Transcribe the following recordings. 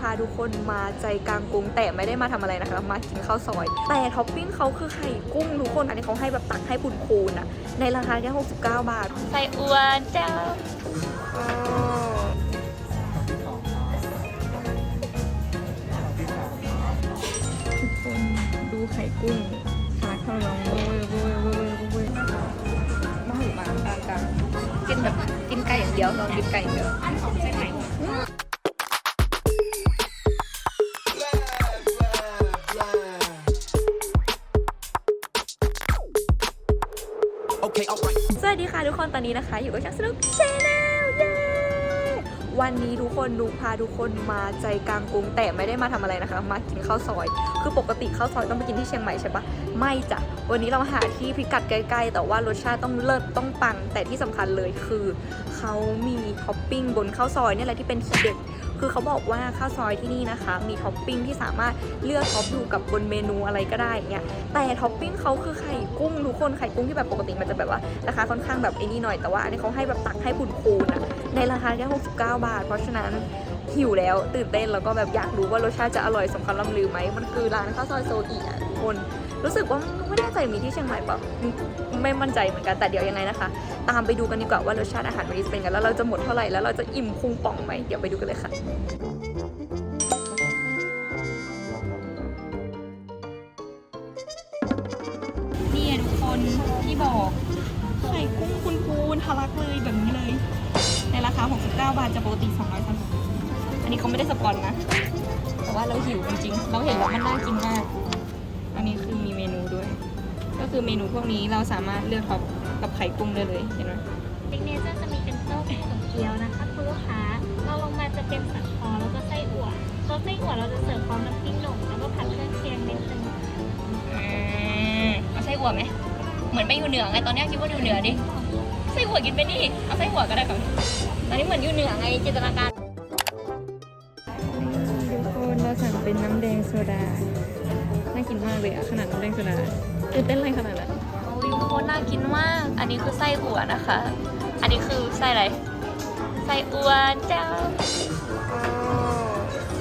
พาทุกคนมาใจกลางกรุงแต่ไม่ได้มาทำอะไรนะคะมากินข้าวซอย แต่ท็อปปิ้งเขาคือไข่กุ้งทุกคนอันนี้เขาให้แบบตักให้พูนๆอะในราคาแค่69 บาทไส้อ้วนเจ้าอ๋อทุกคนดูไข่กุ้งทะลักทะลองเว้ยเว้ยเว้ยเว้ยมาหูมากลางกลางกินแบบกินไก่อย่างเดียวลองกินไก่อย่างเดียวอันของใช่ไหม Okay, alright. สวัสดีค่ะทุกคนตอนนี้นะคะ อยู่กับช่างสนุกชาแนลเย้วันนี้ทุกคนนุกพาทุกคนมาใจกลางกรุงแต่ไม่ได้มาทำอะไรนะคะ มากินข้าวซอย คือปกติข้าวซอยต้องไปกินที่เชียงใหม่ใช่ปะไม่จ้ะวันนี้เราหาที่พิกัดใกล้ๆ แต่ว่ารสชาติต้องเลิศต้องปัง แต่ที่สำคัญเลยคือเขามีท็อปปิ้งบนข้าวซอยเนี่ยแหละที่เป็นทีเด็ดคือเขาบอกว่าข้าวซอยที่นี่นะคะ มีท็อปปิ้งที่สามารถเลือกท็อปอยู่กับบนเมนูอะไรก็ได้อย่างเงี้ยแต่ท็อปปิ้งเขาคือไข่กุ้งทุกคนไข่กุ้งที่แบบปกติมันจะแบบว่าราคาค่อนข้างแบบไอ้นี่หน่อยแต่ว่าอันนี้เขาให้แบบตักให้พูนคูนอะในราคาแค่69 บาท เพราะฉะนั้น หิวแล้วตื่นเต้นแล้วก็แบบอยากรู้ว่ารสชาติจะอร่อยสมคำล่ำลือไหมมันคือร้านข้าวซอยโซอีอะทุกคนรู้สึกว่าไม่แน่ใจมีที่เชียงใหม่เปล่าไม่มั่นใจเหมือนกันแต่เดี๋ยวยังไงนะคะ ตามไปดูกันดีกว่าว่ารสชาติอาหารวันนี้จะเป็นกันแล้วเราจะหมดเท่าไหร่แล้วเราจะอิ่มพุงป่องไหมเดี๋ยวไปดูกันเลยค่ะนี่ทุกคนที่บอกไข่กุ้งคุณคูนทะลักเลยแบบนี้เลย ในราคา 69 บาทจะปกติ200 นนี้เขาไม่ได้สปอนนะ แต่ว่าเราหิวจริงๆ เราเห็นแล้วมันน่ากินมาก อันนี้คือมีเมนูด้วย ก็คือเมนูพวกนี้เราสามารถเลือกท็อปกับไข่กุ้งได้เลยเห็นไหมซิกเนเจอร์จะมีเป็นโต๊ะขนมเกี๊ยวนะคะคุณลูกค้าเราลงมาจะเป็นสันคอแล้วก็ไส้อั่วตัวไส้อั่วเราจะเสิร์ฟพร้อมน้ำพริกหนุ่มแล้วก็ผัดเครื่องเคียงนิดนึงอืมเอาไส้อั่วไหมเหมือนไปอยู่เหนือไงตอนนี้คิดว่าอยู่เหนือดิไส้อั่วกินไปดิเอาไส้อั่วก็ได้ค่ะตอนนี้เหมือนอยู่เหนือไงจินตนาการทุกคนเรา สั่งเป็นน้ำแดงโซดา น่ากินมากเลยอะขนาดน้ำแดงโซดาตื่นเต้นอะไรขนาดนั้นโอ้ยทุกคนน่ากินมาก อันนี้คือไส้อั่วนะคะ อันนี้คือไส้อะไร ไส้อั่วเจ้าโอ้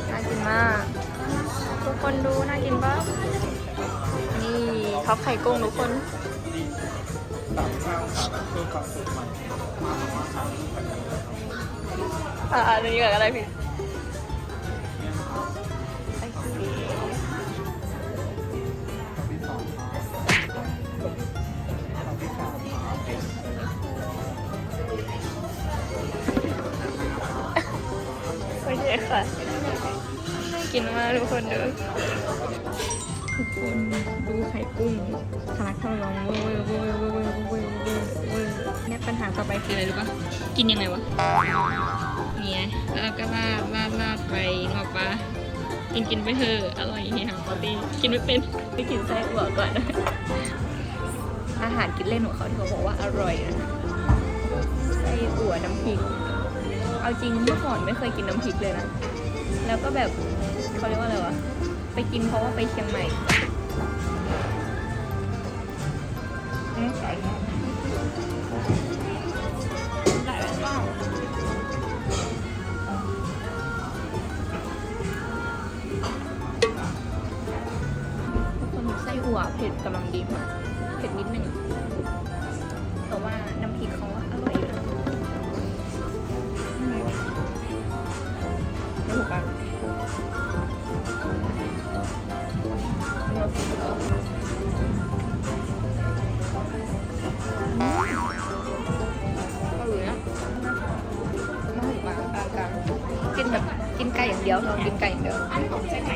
น่ากินมาก ทุกคนดูน่ากินปะนี่ท็อปไข่กุ้งทุกคนอ่าอันนี้กับอะไรพี่โค่ะน่กินมากทุกคนเด้ทุกคนดูไข่กุ้งทะลักทะลองเว้ยเว้ยเว้ยเว้ยเว้ยเว้ยเว้เนี่ยปัญหาต่อไปคืออะไรรู้ปะกินยังไงวะเนี่ยแล้วก็ลาดลาดลาดไปงอปลากินกินไปเถอะอร่อยเฮียฮาปาตี้กินไม่เป็นไปกินไส้อั่วก่อนอาหารกินเล่นของเขาที่เขาบอกว่าอร่อยนะไส้อั่วน้ำพริก เอาจริงเมื่อก่อนไม่เคยกินน้ำพริกเลยนะ แล้วก็แบบเขาเรียกว่าอะไรวะ ไปกินเพราะว่าไปเชียงใหม่อืมไก่ไก่แบบว่าคนไส้อั่วเผ็ดกำลังดีมาก ไก่อย่างเดียวเรากินไก่อย่างเดียวอันของใช่ไหม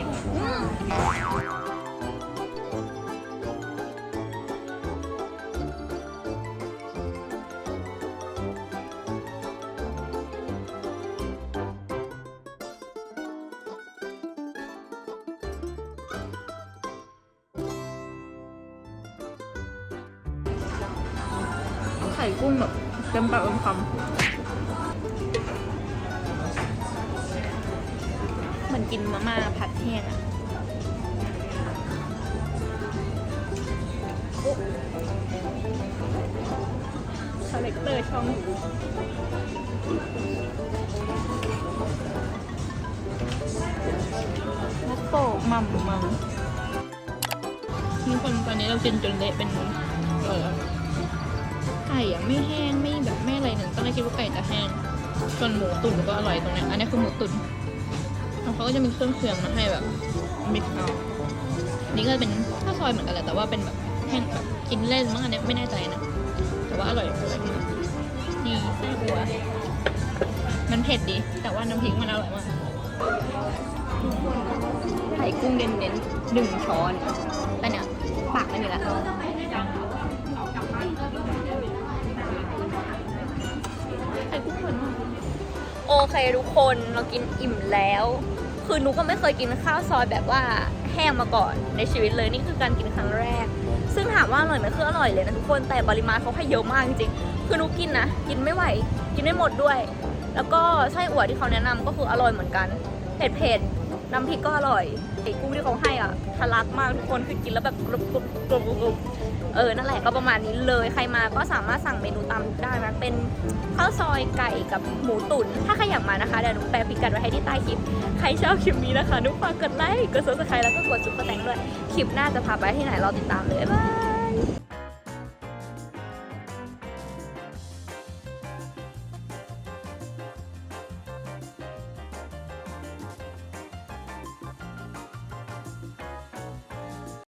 ไข่กุ้งแบบเต็มปากเต็มคำ เหมือนกินมาม่าผัดแห้งอะโอ้คาแรคเตอร์ช่องมัมมัมทุกคนตอนนี้เรากินจนเละเป็นเออไก่อะไม่แห้งไม่แบบไม่อะไรหนึ่งตอนแรกคิดว่าไก่จะแห้ง ส่วนหมูตุ๋นก็อร่อยตรงนี้อันนี้คือหมูตุ๋น แล้วเขาก็จะมีเครื่องเคียงมาให้แบบมิกเอานี่ก็เป็นข้าวซอยเหมือนกันแหละแต่ว่าเป็นแบบแห้งแบบกินเล่นมั้งอันนี้ไม่แน่ใจนะ แต่ว่าอร่อยอร่อยมากนี่ไส้อัว มันเผ็ดดี แต่ว่าน้ำพริกมันอร่อยมากไข่กุ้งเน้นๆหนึ่งช้อนแต่เนี่ยปากไม่มีละโอเคทุกคนเรากินอิ่มแล้ว คือนุกก็ไม่เคยกินข้าวซอยแบบว่าแห้งมาก่อนในชีวิตเลยนี่คือการกินครั้งแรก ซึ่งถามว่าอร่อยไหมคืออร่อยเลยนะทุกคนแต่ปริมาณเขาให้เยอะมากจริงๆคือนุกกินนะกินไม่ไหว กินไม่หมดด้วย แล้วก็ไส้อั่วที่เขาแนะนำก็คืออร่อยเหมือนกันเผ็ดเผ็ดๆน้ำพริกก็อร่อยไอ้กุ้งที่เขาให้อะทะลักมากทุกคนคือกินแล้วแบบกรุบกรุบกรุบกรุบ เออนั่นแหละก็ประมาณนี้เลยใครมาก็สามารถสั่งเมนูตามได้นะเป็นข้าวซอยไก่กับหมูตุ๋นถ้าใครอยากมานะคะเดี๋ยวนุกแปะพิกัดไว้ให้ที่ใต้คลิปใครชอบคลิปนี้นะคะนุ๊กฝากกดไลค์กดซับสไครต์แล้วก็กดซุปเปอร์แตงด้วยคลิปหน้าจะพาไปที่ไหนรอติดตามเลยบ๊ายบาย